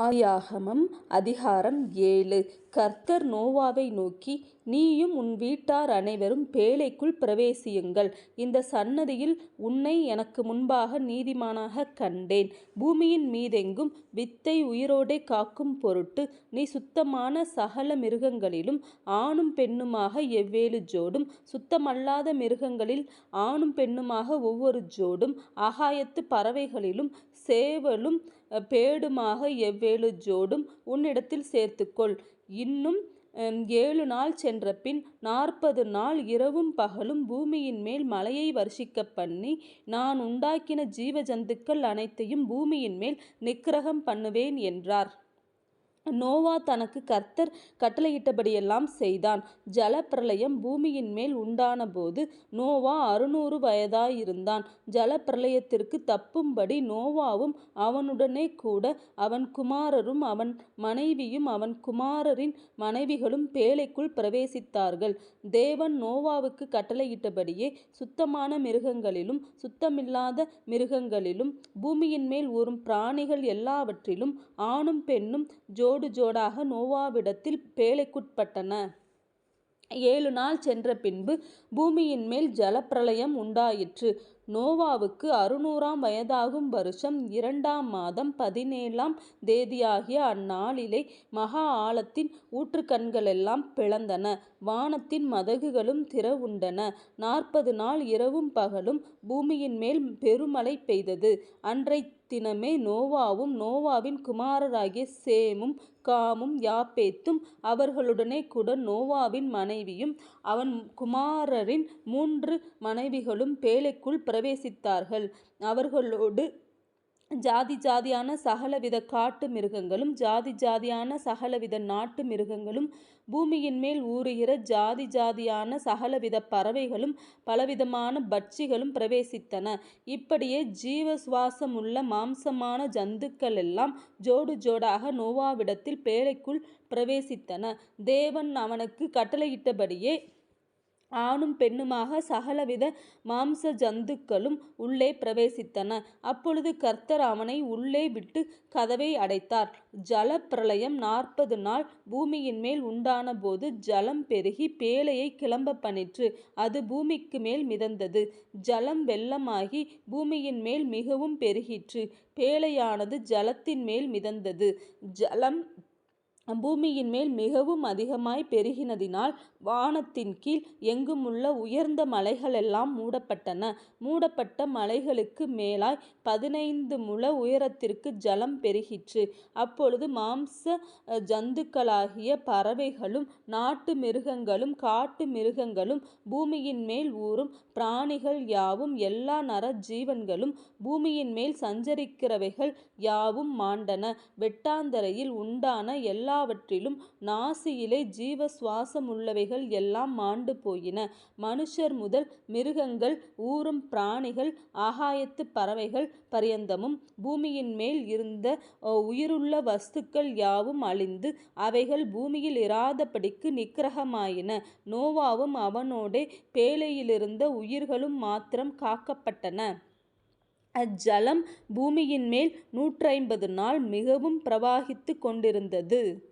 ஆதியாகமம் அதிகாரம் ஏழு கர்த்தர் நோவாவை நோக்கி நீயும் உன் வீட்டார் அனைவரும் பேழைக்குள் பிரவேசியுங்கள் இந்த சன்னதியில் உன்னை எனக்கு முன்பாக நீதிமானாகக் கண்டேன். பூமியின் மீதெங்கும் வித்தை உயிரோடே காக்கும் பொருட்டு நீ சுத்தமான சகல மிருகங்களிலும் ஆணும் பெண்ணுமாக எவ்வேழு ஜோடும் சுத்தமல்லாத மிருகங்களில் ஆணும் பெண்ணுமாக ஒவ்வொரு ஜோடும் ஆகாயத்து பறவைகளிலும் சேவலும் பேடுமாக எவ்வேழு ஜோடும் உன்னிடத்தில் சேர்த்துக்கொள். இன்னும் ஏழு நாள் சென்றபின் நாற்பது நாள் இரவும் பகலும் பூமியின் மேல் மலையை மழையை பண்ணி நான் உண்டாக்கின ஜீவ ஜந்துக்கள் அனைத்தையும் பூமியின் மேல் நிக்கிரகம் பண்ணுவேன் என்றார். நோவா தனக்கு கர்த்தர் கட்டளையிட்டபடியெல்லாம் செய்தான். ஜலப்பிரளயம் பூமியின் மேல் உண்டானபோது நோவா அறுநூறு வயதாயிருந்தான். ஜலப்பிரளயத்திற்கு தப்பும்படி நோவாவும் அவனுடனே கூட அவன் குமாரரும் அவன் மனைவியும் அவன் குமாரரின் மனைவிகளும் பேழைக்குள் பிரவேசித்தார்கள். தேவன் நோவாவுக்குக் கட்டளையிட்டபடியே சுத்தமான மிருகங்களிலும் சுத்தமில்லாத மிருகங்களிலும் பூமியின் மேல் ஊறும் பிராணிகள் எல்லாவற்றிலும் ஆணும் பெண்ணும் ஜோ ஜோடு ஜோடாக நோவாவிடத்தில் பேழைக்குட்பட்டன. ஏழு நாள் சென்ற பின்பு பூமியின் மேல் ஜலப்பிரளயம் உண்டாயிற்று. நோவாவுக்கு அறுநூறாம் வயதாகும் வருஷம் இரண்டாம் மாதம் பதினேழாம் தேதியாகிய அந்நாளிலே மகா ஆழத்தின் ஊற்றுக்கண்களெல்லாம் பிளந்தன வானத்தின் மதகுகளும் திறவுண்டன. நாற்பது நாள் இரவும் பகலும் பூமியின் மேல் பெருமழை பெய்தது. அன்றை தினமே நோவாவும் நோவாவின் குமாரராகிய சேமும் காமும் யாப்பேத்தும் அவர்களுடனே கூட நோவாவின் மனைவியும் அவன் குமாரரின் மூன்று மனைவிகளும் பேழைக்குள் பிரவேசித்தார்கள். அவர்களோடு ஜாதி ஜாதியான சகலவித காட்டு மிருகங்களும் ஜாதி ஜாதியான சகலவித நாட்டு மிருகங்களும் பூமியின்மேல் ஊறுகிற ஜாதி ஜாதியான சகலவித பறவைகளும் பலவிதமான பட்சிகளும் பிரவேசித்தன. இப்படியே ஜீவ சுவாசமுள்ள மாம்சமான ஜந்துக்கள் எல்லாம் ஜோடு ஜோடாக நோவாவிடத்தில் பேழைக்குள் பிரவேசித்தன. தேவன் அவனுக்கு கட்டளையிட்டபடியே ஆணும் பெண்ணுமாக சகலவித மாம்ச ஜந்துக்களும் உள்ளே பிரவேசித்தன. அப்பொழுது கர்த்தர் அவனை உள்ளே விட்டு கதவை அடைத்தார். ஜலப்பிரளயம் நாற்பது நாள் பூமியின் மேல் உண்டான போது ஜலம் பெருகி பேழையை கிளம்ப பண்ணிற்று அது பூமிக்கு மேல் மிதந்தது. ஜலம் வெள்ளமாகி பூமியின் மேல் மிகவும் பெருகிற்று பேழையானது ஜலத்தின் மேல் மிதந்தது. ஜலம் பூமியின் மேல் மிகவும் அதிகமாய் பெருகினதினால் வானத்தின் கீழ் எங்குமுள்ள உயர்ந்த மலைகளெல்லாம் மூடப்பட்டன. மூடப்பட்ட மலைகளுக்கு மேலாய் பதினைந்து முழ உயரத்திற்கு ஜலம் பெருகிற்று. அப்பொழுது மாம்ச ஜந்துக்களாகிய பறவைகளும் நாட்டு மிருகங்களும் காட்டு மிருகங்களும் பூமியின் மேல் ஊறும் பிராணிகள் யாவும் எல்லா நர ஜீவன்களும் பூமியின் மேல் சஞ்சரிக்கிறவைகள் யாவும் மாண்டன. வெட்டாந்தரையில் உண்டான எல்லா எல்லாவற்றிலும் நாசியிலே ஜீவ சுவாசமுள்ளவைகள் எல்லாம் மாண்டு போயின. மனுஷர் முதல் மிருகங்கள் ஊறும் பிராணிகள் ஆகாயத்து பறவைகள் பரியந்தமும் பூமியின் மேல் இருந்த உயிருள்ள வஸ்துக்கள் யாவும் அழிந்து அவைகள் பூமியில் இராதபடிக்கு நிக்கிரகமாயின. நோவாவும் அவனோடே பேழையிலிருந்த உயிர்களும் மாத்திரம் காக்கப்பட்டன. அச்சலம் பூமியின் மேல் நூற்றைம்பது நாள் மிகவும் பிரவாகித்து கொண்டிருந்தது.